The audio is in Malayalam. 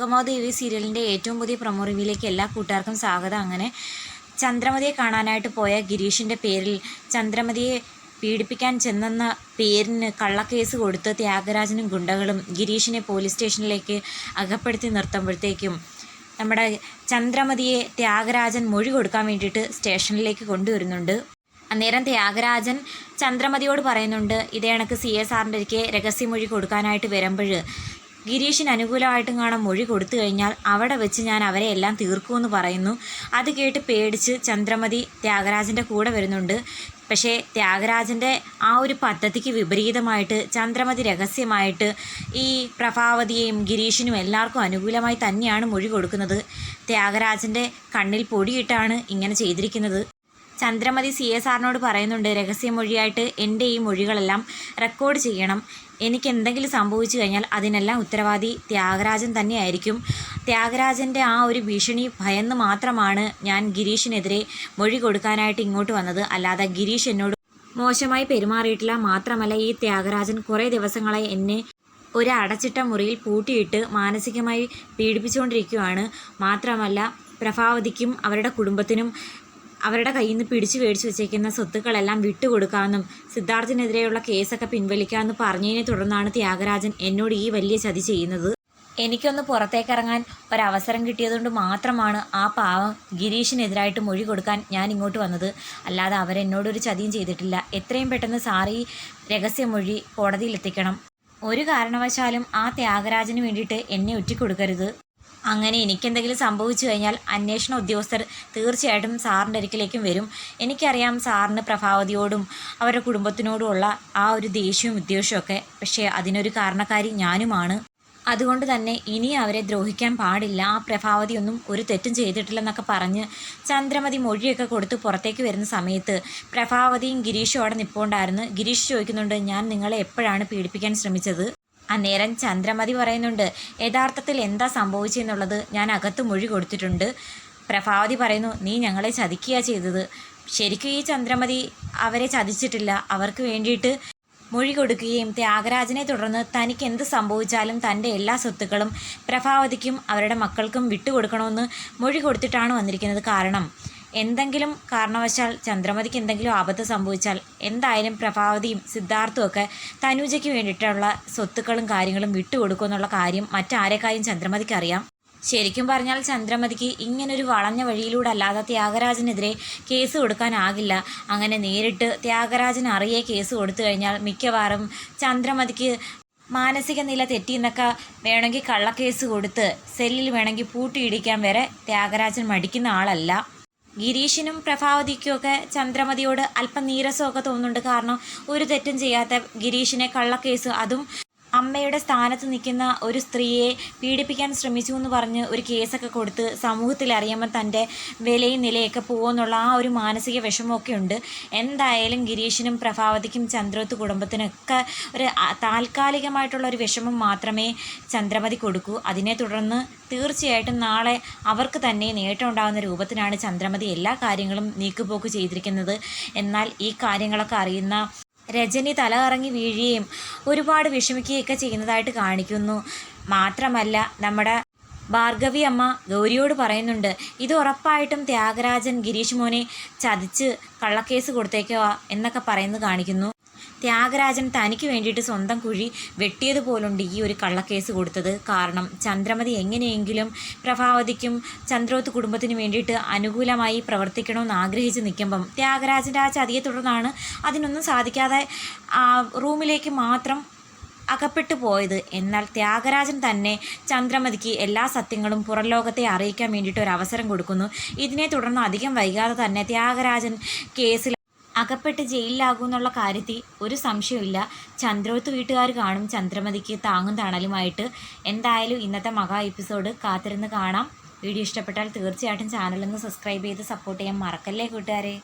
സുഗമോദേവി സീരിയലിന്റെ ഏറ്റവും പുതിയ പ്രൊമോ റിവ്യൂയിലേക്ക് എല്ലാ കൂട്ടുകാർക്കും സ്വാഗതം. അങ്ങനെ ചന്ദ്രമതിയെ കാണാനായിട്ട് പോയ ഗിരീഷിന്റെ പേരിൽ ചന്ദ്രമതിയെ പീഡിപ്പിക്കാൻ ചെന്നെന്ന പേരിന് കള്ളക്കേസ് കൊടുത്ത് ത്യാഗരാജനും ഗുണ്ടകളും ഗിരീഷിനെ പോലീസ് സ്റ്റേഷനിലേക്ക് അകപ്പെടുത്തി നിർത്തുമ്പോഴത്തേക്കും നമ്മുടെ ചന്ദ്രമതിയെ ത്യാഗരാജൻ മൊഴി കൊടുക്കാൻ വേണ്ടിയിട്ട് സ്റ്റേഷനിലേക്ക് കൊണ്ടുവരുന്നുണ്ട്. അന്നേരം ത്യാഗരാജൻ ചന്ദ്രമതിയോട് പറയുന്നുണ്ട് ഇതേ കണക്ക് സി എസ് ആറിന്റെ ഒരിക്കൽ രഹസ്യമൊഴി കൊടുക്കാനായിട്ട് വരുമ്പോൾ ഗിരീഷിന് അനുകൂലമായിട്ടും കാണാൻ മൊഴി കൊടുത്തു കഴിഞ്ഞാൽ അവിടെ വെച്ച് ഞാൻ അവരെ എല്ലാം തീർക്കുമെന്ന് പറയുന്നു. അത് കേട്ട് പേടിച്ച് ചന്ദ്രമതി ത്യാഗരാജന്റെ കൂടെ വരുന്നുണ്ട്. പക്ഷേ ത്യാഗരാജന്റെ ആ ഒരു പദ്ധതിക്ക് വിപരീതമായിട്ട് ചന്ദ്രമതി രഹസ്യമായിട്ട് ഈ പ്രഭാവതിയെയും ഗിരീഷിനും എല്ലാവർക്കും അനുകൂലമായി തന്നെയാണ് മൊഴി കൊടുക്കുന്നത്. ത്യാഗരാജന്റെ കണ്ണിൽ പൊടിയിട്ടാണ് ഇങ്ങനെ ചെയ്തിരിക്കുന്നത്. ചന്ദ്രമതി സി എസ് ആറിനോട് പറയുന്നുണ്ട് രഹസ്യമൊഴിയായിട്ട് എന്റെ ഈ മൊഴികളെല്ലാം റെക്കോർഡ് ചെയ്യണം. എനിക്ക് എന്തെങ്കിലും സംഭവിച്ചു കഴിഞ്ഞാൽ അതിനെല്ലാം ഉത്തരവാദി ത്യാഗരാജൻ തന്നെയായിരിക്കും. ത്യാഗരാജന്റെ ആ ഒരു ഭീഷണി ഭയന്ന് മാത്രമാണ് ഞാൻ ഗിരീഷിനെതിരെ മൊഴി കൊടുക്കാനായിട്ട് ഇങ്ങോട്ട് വന്നത്. അല്ലാതെ ഗിരീഷ് എന്നോട് മോശമായി പെരുമാറിയിട്ടില്ല. മാത്രമല്ല ഈ ത്യാഗരാജൻ കുറേ ദിവസങ്ങളായി എന്നെ ഒരു അടച്ചിട്ട മുറിയിൽ പൂട്ടിയിട്ട് മാനസികമായി പീഡിപ്പിച്ചുകൊണ്ടിരിക്കുകയാണ്. മാത്രമല്ല പ്രഭാവതിക്കും അവരുടെ കുടുംബത്തിനും അവരുടെ കയ്യിൽ നിന്ന് പിടിച്ചു മേടിച്ചു വെച്ചേക്കുന്ന സ്വത്തുക്കളെല്ലാം വിട്ടുകൊടുക്കാമെന്നും സിദ്ധാർത്ഥിനെതിരെയുള്ള കേസൊക്കെ പിൻവലിക്കാമെന്ന് പറഞ്ഞതിനെ തുടർന്നാണ് ത്യാഗരാജൻ എന്നോട് ഈ വലിയ ചതി ചെയ്യുന്നത്. എനിക്കൊന്ന് പുറത്തേക്കിറങ്ങാൻ ഒരവസരം കിട്ടിയതുകൊണ്ട് മാത്രമാണ് ആ പാവം ഗിരീഷിനെതിരായിട്ട് മൊഴി കൊടുക്കാൻ ഞാൻ ഇങ്ങോട്ട് വന്നത്. അല്ലാതെ അവരെന്നോടൊരു ചതിയും ചെയ്തിട്ടില്ല. എത്രയും പെട്ടെന്ന് സാറി രഹസ്യമൊഴി കോടതിയിൽ എത്തിക്കണം. ഒരു കാരണവശാലും ആ ത്യാഗരാജന് വേണ്ടിയിട്ട് എന്നെ ഒറ്റിക്കൊടുക്കരുത് അങ്ങനെ എനിക്കെന്തെങ്കിലും സംഭവിച്ചു കഴിഞ്ഞാൽ അന്വേഷണ ഉദ്യോഗസ്ഥർ തീർച്ചയായിട്ടും സാറിന്റെ അരികിലേക്കും വരും. എനിക്കറിയാം സാറിന് പ്രഭാവതിയോടും അവരുടെ കുടുംബത്തിനോടുമുള്ള ആ ഒരു ദേഷ്യവും ഒക്കെ പക്ഷേ അതിനൊരു കാരണക്കാരി ഞാനുമാണ്. അതുകൊണ്ട് തന്നെ ഇനി അവരെ ദ്രോഹിക്കാൻ പാടില്ല. ആ പ്രഭാവതിയൊന്നും ഒരു തെറ്റും ചെയ്തിട്ടില്ലെന്നൊക്കെ പറഞ്ഞ് ചന്ദ്രമതി മൊഴിയൊക്കെ കൊടുത്ത് പുറത്തേക്ക് വരുന്ന സമയത്ത് പ്രഭാവതിയും ഗിരീഷും അവിടെ നിൽപ്പുണ്ടായിരുന്നു ഗിരീഷ് ചോദിക്കുന്നുണ്ട് ഞാൻ നിങ്ങളെ എപ്പോഴാണ് പീഡിപ്പിക്കാൻ ശ്രമിച്ചത്? അന്നേരം ചന്ദ്രമതി പറയുന്നുണ്ട് യഥാർത്ഥത്തിൽ എന്താ സംഭവിച്ചെന്നുള്ളത് ഞാൻ അകത്ത് മൊഴി കൊടുത്തിട്ടുണ്ട്. പ്രഭാവതി പറയുന്നു നീ ഞങ്ങളെ ചതിക്കുക ചെയ്തത്. ശരിക്കും ഈ ചന്ദ്രമതി അവരെ ചതിച്ചിട്ടില്ല. അവർക്ക് വേണ്ടിയിട്ട് മൊഴി കൊടുക്കുകയും ത്യാഗരാജനെ തുടർന്ന് തനിക്ക് എന്ത് സംഭവിച്ചാലും തന്റെ എല്ലാ സ്വത്തുക്കളും പ്രഭാവതിക്കും അവരുടെ മക്കൾക്കും വിട്ടുകൊടുക്കണമെന്ന് മൊഴി കൊടുത്തിട്ടാണ് വന്നിരിക്കുന്നത് കാരണം. എന്തെങ്കിലും കാരണവശാൽ ചന്ദ്രമതിക്ക് എന്തെങ്കിലും ആപത്ത് സംഭവിച്ചാൽ എന്തായാലും പ്രഭാവതിയും സിദ്ധാർത്ഥും ഒക്കെ തനൂജയ്ക്ക് വേണ്ടിയിട്ടുള്ള സ്വത്തുക്കളും കാര്യങ്ങളും വിട്ടുകൊടുക്കുമെന്നുള്ള കാര്യം മറ്റാരെക്കായും ചന്ദ്രമതിക്ക് അറിയാം. ശരിക്കും പറഞ്ഞാൽ ചന്ദ്രമതിക്ക് ഇങ്ങനൊരു വളഞ്ഞ വഴിയിലൂടെ അല്ലാതെ ത്യാഗരാജനെതിരെ കേസ് കൊടുക്കാനാകില്ല. അങ്ങനെ നേരിട്ട് ത്യാഗരാജൻ അറിയെ കേസ് കൊടുത്തു കഴിഞ്ഞാൽ മിക്കവാറും ചന്ദ്രമതിക്ക് മാനസിക നില തെറ്റിയെന്നൊക്കെ വേണമെങ്കിൽ കള്ളക്കേസ് കൊടുത്ത് സെല്ലിൽ വേണമെങ്കിൽ പൂട്ടിയിടിക്കാൻ വരെ ത്യാഗരാജൻ മടിക്കുന്ന ആളല്ല. ഗിരീഷിനും പ്രഭാവതിക്കുമൊക്കെ ചന്ദ്രമതിയോട് അല്പം നീരസമൊക്കെ തോന്നുന്നുണ്ട് കാരണം ഒരു തെറ്റും ചെയ്യാത്ത ഗിരീഷിനെ കള്ളക്കേസ് അതും അമ്മയുടെ സ്ഥാനത്ത് നിൽക്കുന്ന ഒരു സ്ത്രീയെ പീഡിപ്പിക്കാൻ ശ്രമിച്ചു എന്ന് പറഞ്ഞ് ഒരു കേസൊക്കെ കൊടുത്ത് സമൂഹത്തിൽ അറിയുമ്പോൾ തന്റെ വിലയും നിലയൊക്കെ പോകുമെന്നുള്ള ആ ഒരു മാനസിക വിഷമമൊക്കെ ഉണ്ട്. എന്തായാലും ഗിരീഷിനും പ്രഭാവതിക്കും ചന്ദ്രത്ത് കുടുംബത്തിനൊക്കെ ഒരു താൽക്കാലികമായിട്ടുള്ള ഒരു വിഷമം മാത്രമേ ചന്ദ്രമതി കൊടുക്കൂ. അതിനെ തുടർന്ന് തീർച്ചയായിട്ടും നാളെ അവർക്ക് തന്നെ നേട്ടം ഉണ്ടാകുന്ന രൂപത്തിനാണ് ചന്ദ്രമതി എല്ലാ കാര്യങ്ങളും നീക്കുപോക്ക് ചെയ്തിരിക്കുന്നത്. എന്നാൽ ഈ കാര്യങ്ങളൊക്കെ അറിയുന്ന രജനി തല കറങ്ങി വീഴുകയും ഒരുപാട് വിഷമിക്കുകയൊക്കെ ചെയ്യുന്നതായിട്ട് കാണിക്കുന്നു. മാത്രമല്ല നമ്മുടെ ഭാർഗവി അമ്മ ഗൗരിയോട് പറയുന്നുണ്ട് ഇത് ഉറപ്പായിട്ടും ത്യാഗരാജൻ ഗിരീഷ് മോനെ ചതിച്ച് കള്ളക്കേസ് കൊടുത്തേക്കുക എന്നൊക്കെ പറയുന്നു കാണിക്കുന്നു. ത്യാഗരാജൻ തനിക്ക് വേണ്ടിയിട്ട് സ്വന്തം കുഴി വെട്ടിയതുപോലുണ്ട് ഈ ഒരു കള്ളക്കേസ് കൊടുത്തത്. കാരണം ചന്ദ്രമതി എങ്ങനെയെങ്കിലും പ്രഭാവതിക്കും ചന്ദ്രോത്ത് കുടുംബത്തിന് വേണ്ടിയിട്ട് അനുകൂലമായി പ്രവർത്തിക്കണമെന്ന് ആഗ്രഹിച്ച് നിൽക്കുമ്പം ത്യാഗരാജന്റെ ആ ചതിയെ തുടർന്നാണ് അതിനൊന്നും സാധിക്കാതെ റൂമിലേക്ക് മാത്രം അകപ്പെട്ടു പോയത്. എന്നാൽ ത്യാഗരാജൻ തന്നെ ചന്ദ്രമതിക്ക് എല്ലാ സത്യങ്ങളും പുറംലോകത്തെ അറിയിക്കാൻ വേണ്ടിയിട്ട് ഒരു അവസരം കൊടുക്കുന്നു. ഇതിനെ തുടർന്ന് അധികം വൈകാതെ തന്നെ ത്യാഗരാജൻ കേസിൽ അകപ്പെട്ട് ജയിലിലാകുമെന്നുള്ള കാര്യത്തിൽ ഒരു സംശയമില്ല ചന്ദ്രോത്ത് വീട്ടുകാർ കാണും ചന്ദ്രമതിക്ക് താങ്ങും തണലുമായിട്ട്. എന്തായാലും ഇന്നത്തെ മഹാ എപ്പിസോഡ് കാത്തിരുന്ന് കാണാം. വീഡിയോ ഇഷ്ടപ്പെട്ടാൽ തീർച്ചയായിട്ടും ചാനലൊന്ന് സബ്സ്ക്രൈബ് ചെയ്ത് സപ്പോർട്ട് ചെയ്യാൻ മറക്കല്ലേ കൂട്ടുകാരെ?